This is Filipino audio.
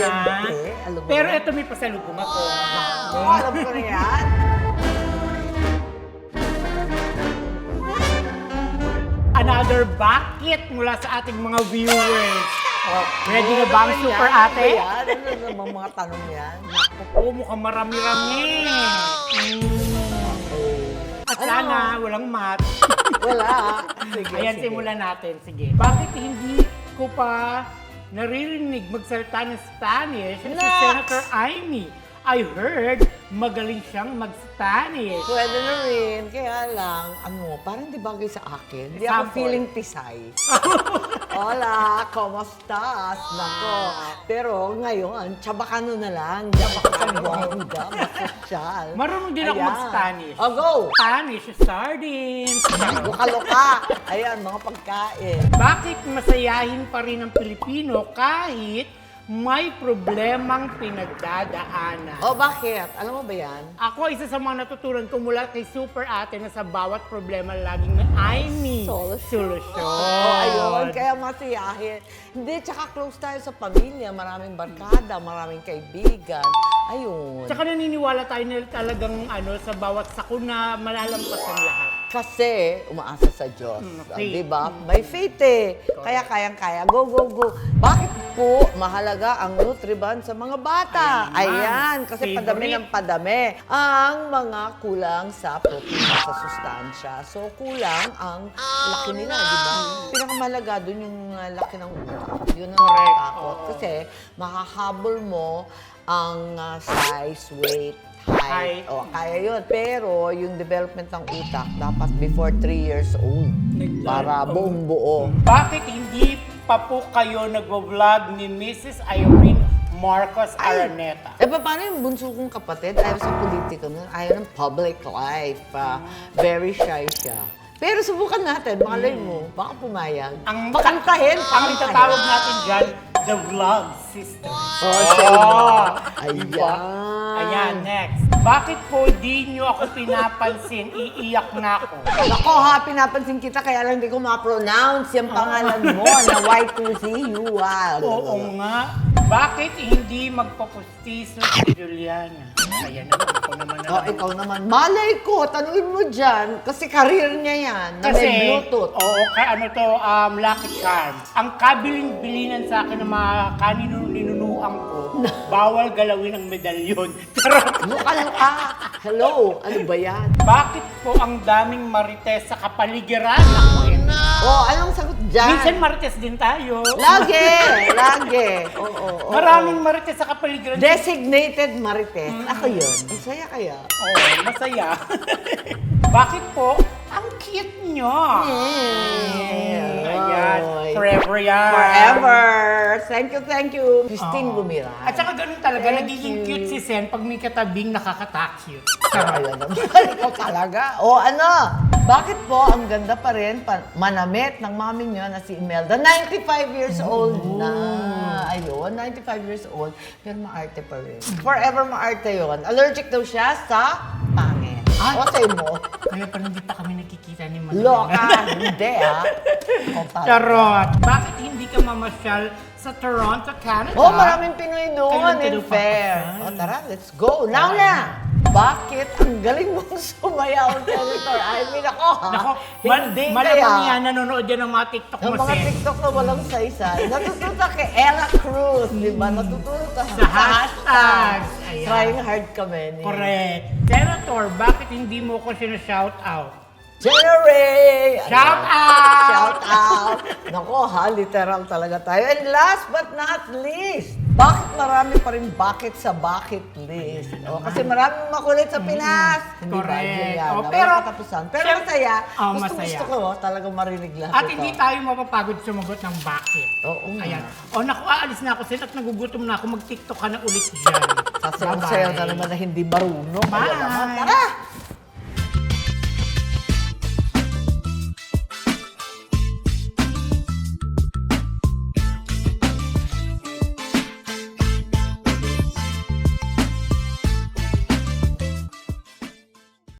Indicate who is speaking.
Speaker 1: alam mo
Speaker 2: Pero ito may pasalubong ako.
Speaker 1: Oo, alam ko na yan.
Speaker 2: Another bakit mula sa ating mga viewers. Oh, ready na
Speaker 1: Oo,
Speaker 2: ba ang super
Speaker 1: yan.
Speaker 2: ate?
Speaker 1: Ano yan? Ano namang mga tanong yan?
Speaker 2: Naku, mukhang marami-rami. Mm. At
Speaker 1: Ano?
Speaker 2: sana walang mat.
Speaker 1: Wala. Sige,
Speaker 2: Ayan,
Speaker 1: sige.
Speaker 2: simulan natin. Sige. Bakit hindi ko pa naririnig magsalita ng Spanish si
Speaker 1: Next!
Speaker 2: Senator Amy? I heard magaling siyang mag-Spanish.
Speaker 1: Pwede na rin. Kaya lang, ano, parang di bagay sa akin. Hindi ako
Speaker 2: Sample.
Speaker 1: feeling pisay. Hola, ¿cómo estás? Nako. Pero ngayon, chabacano na lang. Di sa bongga, masosyal.
Speaker 2: Marunong din ako
Speaker 1: Ayan.
Speaker 2: mag-Spanish.
Speaker 1: Oh, go!
Speaker 2: Spanish, sardines.
Speaker 1: Luka-luka. Ayan, mga pagkain.
Speaker 2: Bakit masayahin pa rin ang Pilipino kahit may problemang pinagdadaanan?
Speaker 1: Oh, bakit? Alam mo ba yan?
Speaker 2: Ako, isa sa mga natutunan ko mula kay Super Ate na sa bawat problema laging may I me
Speaker 1: Solusyon.
Speaker 2: solusyon.
Speaker 1: Oh, ayun. Kaya masiyahin. Hindi, tsaka close tayo sa pamilya. Maraming barkada, maraming kaibigan. Ayun.
Speaker 2: Tsaka naniniwala tayo na talagang ano, sa bawat sakuna, malalampas ang lahat.
Speaker 1: Kasi umaasa sa Diyos.
Speaker 2: Mm, faith.
Speaker 1: Di ba? May faith eh. Kaya kayang-kaya. Go, go, go. Bakit po mahalaga ang Nutriban sa mga bata?
Speaker 2: Ayan.
Speaker 1: Ayan. Kasi
Speaker 2: Favorite.
Speaker 1: padami ng padami ang mga kulang sa protein sa sustansya. So, kulang ang laki nila, di ba? Pinakamahalaga dun yung uh, laki ng utak. Yun ang nakatakot. Kasi makahabol mo ang uh, size, weight, height.
Speaker 2: Height.
Speaker 1: O, kaya yun. Pero yung development ng utak, dapat before 3 years old. Para
Speaker 2: oh.
Speaker 1: buong buo.
Speaker 2: Bakit hindi pa po kayo nagvo-vlog ni Mrs. Irene Marcos
Speaker 1: Ay.
Speaker 2: Araneta?
Speaker 1: Eh, pa- paano yung bunso kong kapatid? Ayaw sa politika nun. Ayaw ng public life. Ah, very shy siya. Pero subukan natin. Malay mo. Baka pumayag.
Speaker 2: Ang
Speaker 1: Pakantahin.
Speaker 2: Ang itatawag natin dyan, the vlog sister.
Speaker 1: Oh? Ayan.
Speaker 2: Ayan, next. Bakit po di nyo ako pinapansin? Iiyak na ako.
Speaker 1: Ako ha, pinapansin kita kaya lang di ko ma-pronounce yung pangalan mo na Y2C-U-R.
Speaker 2: Oo nga. Bakit hindi magpapustiso si Juliana? Ayan naman, ako naman na
Speaker 1: Oh, ikaw naman. Malay ko, tanungin mo dyan. Kasi career niya yan, na
Speaker 2: Kasi,
Speaker 1: may Bluetooth.
Speaker 2: oo, ka, ano to, um, Lucky Charm. Ang kabiling-bilinan sa akin ng mga kaninu-ninunuang ko, bawal galawin ang medalyon. Charot.
Speaker 1: Luka-luka. Hello, ano ba yan?
Speaker 2: Bakit po ang daming marites sa kapaligiran? Ako, eh.
Speaker 1: Oh, anong sagot dyan?
Speaker 2: Minsan marites din tayo.
Speaker 1: Lagi, lagi. Oo, oo, oo.
Speaker 2: Maraming marites sa kapaligiran.
Speaker 1: Designated Marites. Ako yun. Masaya kaya.
Speaker 2: Oo, masaya. Bakit po? Ang cute nyo.
Speaker 1: Mm.
Speaker 2: Forever yan.
Speaker 1: Forever. Thank you, thank you. Christine
Speaker 2: Oo.
Speaker 1: Gumira.
Speaker 2: At saka ganun talaga,
Speaker 1: Thank
Speaker 2: nagiging
Speaker 1: you.
Speaker 2: cute si Sen pag may katabing nakakata-cute.
Speaker 1: Ikaw talaga. O ano? Bakit po ang ganda pa rin, pa, manamit ng mami niyo na si Imelda? 95 years old na. Ayun, 95 years old. Pero maarte pa rin. Forever maarte yon. Allergic daw siya sa pangit.
Speaker 2: Ay.
Speaker 1: O sa'yo mo?
Speaker 2: Kaya pa hindi pa kami nakikita ni Manila.
Speaker 1: Loka. Hindi ah. Talaga.
Speaker 2: Charot. Bakit hindi ka mamasyal sa Toronto, Canada?
Speaker 1: Oh, maraming Pinoy doon
Speaker 2: Kailan ka
Speaker 1: in fair. O tara, let's go. Now na! Bakit ang galing mong sumayaw, Senator? I mean, ako ha?
Speaker 2: Nako, mal-
Speaker 1: Hindi
Speaker 2: malamang
Speaker 1: kaya.
Speaker 2: yan, nanonood yan ng mga TikTok mo,
Speaker 1: mga
Speaker 2: Sen.
Speaker 1: TikTok na walang saysay. Natututo kay Ella Cruz, di ba? Natututo ka
Speaker 2: Sa hashtags. Ayan.
Speaker 1: Trying hard kami. ni
Speaker 2: Correct. Senator, bakit hindi mo ko sina-shout out?
Speaker 1: Generate!
Speaker 2: Shout out!
Speaker 1: Shout out! Nako ha, literal talaga tayo. And last but not least, bakit marami pa rin bakit sa bucket list? O, kasi maraming makulit sa Pinas. Hindi ba,
Speaker 2: Correct.
Speaker 1: Juliana?
Speaker 2: O,
Speaker 1: Walang
Speaker 2: pero-
Speaker 1: katapusan. Pero
Speaker 2: Siyem-
Speaker 1: masaya.
Speaker 2: Oh,
Speaker 1: gusto,
Speaker 2: masaya.
Speaker 1: gusto ko talagang marinig lahat
Speaker 2: At
Speaker 1: ito.
Speaker 2: hindi tayo mapapagod sumagot ng bakit.
Speaker 1: Oo nga.
Speaker 2: Ayan. O naku, aalis na ako, Sen, at nagugutom na ako. Mag-TikTok ka na ulit dyan.
Speaker 1: Sasayaw-sayaw na naman na hindi marunong.
Speaker 2: Bye!
Speaker 1: Tara!